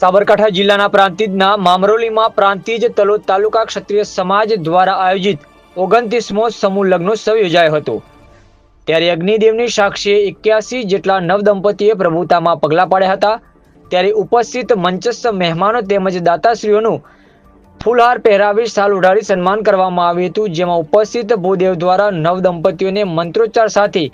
સાબરકાંઠા જિલ્લાના પ્રાંતિજના મામરોલીમાં પ્રાંતિજ તલોદ તાલુકા ક્ષત્રિય સમાજ દ્વારા આયોજિત ઓગણત્રીસમો સમૂહ લગ્નોત્સવ યોજાયો હતો. ત્યારે અગ્નિદેવની સાક્ષીએ એક્યાસી જેટલા નવદંપતીએ પ્રભુતામાં પગલાં પાડ્યા હતા. ત્યારે ઉપસ્થિત મંચસ્થ મહેમાનો તેમજ દાતાશ્રીઓનું ફૂલહાર પહેરાવી શાલ ઉઢાડી સન્માન કરવામાં આવ્યું હતું. જેમાં ઉપસ્થિત ભૂદેવ દ્વારા નવદંપતીઓને મંત્રોચ્ચાર સાથે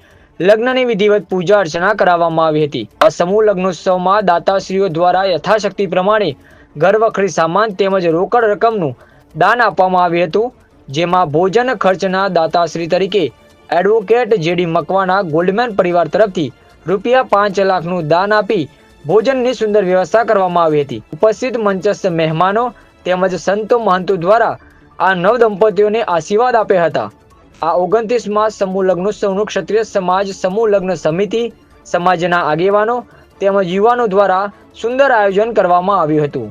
લગ્નની વિધિવત પૂજા અર્ચના કરાવવામાં આવી હતી. આ સમૂહ લગ્નોત્સવમાં દાતાશ્રીઓ દ્વારા યથાશક્તિ પ્રમાણે ઘરવખરી સામાન તેમજ રોકડ રકમનું દાન આપવામાં આવ્યું હતું, જેમાં ભોજન ખર્ચના દાતાશ્રી તરીકે એડવોકેટ જેડી મકવાના ગોલ્ડમેન પરિવાર તરફથી રૂપિયા પાંચ લાખનું દાન આપી ભોજનની સુંદર વ્યવસ્થા કરવામાં આવી હતી. ઉપસ્થિત મંચસ્થ મહેમાનો તેમજ સંતો મહંતો દ્વારા આ નવ દંપતીઓને આશીર્વાદ આપ્યા હતા. આ ઓગણત્રીસમાં સમૂહ લગ્નોત્સવનું ક્ષત્રિય સમાજ સમૂહ લગ્ન સમિતિ સમાજના આગેવાનો તેમજ યુવાનો દ્વારા સુંદર આયોજન કરવામાં આવ્યું હતું.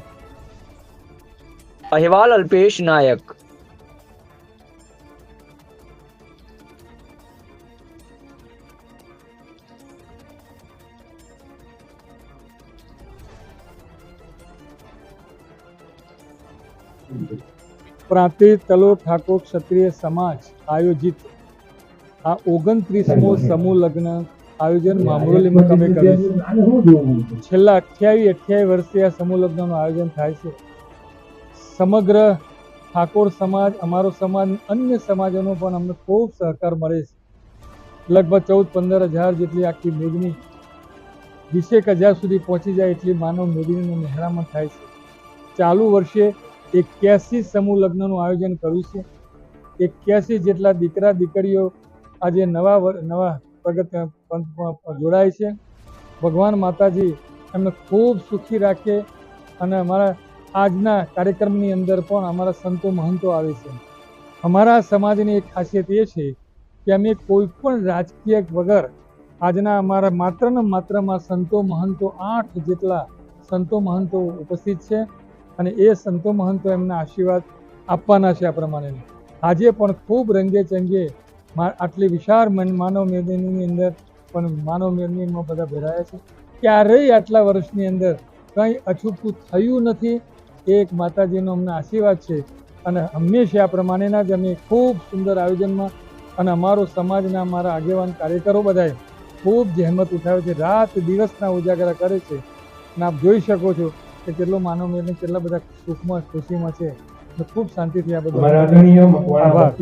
અહેવાલ અલ્પેશ નાયક. પ્રાંતિજ તલો ઠાકોર ક્ષત્રિય સમાજ આયોજિત. આ ઓગણત્રીસમો સમૂહ લગ્ન આયોજન મામરોલીમાં તમે કર્યું છેલ્લા અઠ્યાવીસ અઠ્યાવીસ વર્ષથી આ સમૂહ લગ્નનું આયોજન થાય છે. સમગ્ર ઠાકોર સમાજ, અમારો સમાજ અન્ય સમાજોનો પણ અમને ખૂબ સહકાર મળે છે. લગભગ ચૌદ, પંદર હજાર જેટલી આખી મેદની વીસેક હજાર સુધી પહોંચી જાય એટલી માનવ મેદનીનું મહેરામણ થાય છે. ચાલુ વર્ષે એક્યાસી સમૂહ લગ્નનું આયોજન કર્યું છે. એક્યાસી જેટલા દીકરા દીકરીઓ આજે નવા નવા પ્રગત જોડાય છે. ભગવાન માતાજી એમને ખૂબ સુખી રાખે અને અમારા આજના કાર્યક્રમની અંદર પણ અમારા સંતો મહંતો આવે છે. અમારા સમાજની એક ખાસિયત એ છે કે અમે કોઈ પણ રાજકીય વગર આજના અમારા માત્ર ને માત્રમાં સંતો મહંતો આઠ જેટલા સંતો મહંતો ઉપસ્થિત છે. અને એ સંતો મહંતો એમના આશીર્વાદ આપવાના છે આ પ્રમાણે આજે પણ ખૂબ રંગે ચંગે આટલી વિશાળ મન- માનવ મેદનીની અંદર પણ માનવ મેદનીમાં બધા ભેરાયા છે. ક્યારેય આટલા વર્ષની અંદર કંઈ અછૂતું થયું નથી. એ એક માતાજીનો અમને આશીર્વાદ છે. અને હંમેશા આ પ્રમાણેના જ અમે ખૂબ સુંદર આયોજનમાં અને અમારો સમાજના અમારા આગેવાન કાર્યકરો બધાએ ખૂબ જહેમત ઉઠાવે છે. રાત દિવસના ઉજાગરા કરે છે. અને આપ જોઈ શકો છો કે કેટલો માનવ મેળને કેટલા બધા સુખમાં ખુશીમાં છે ખૂબ શાંતિથી આ બધું આભાર.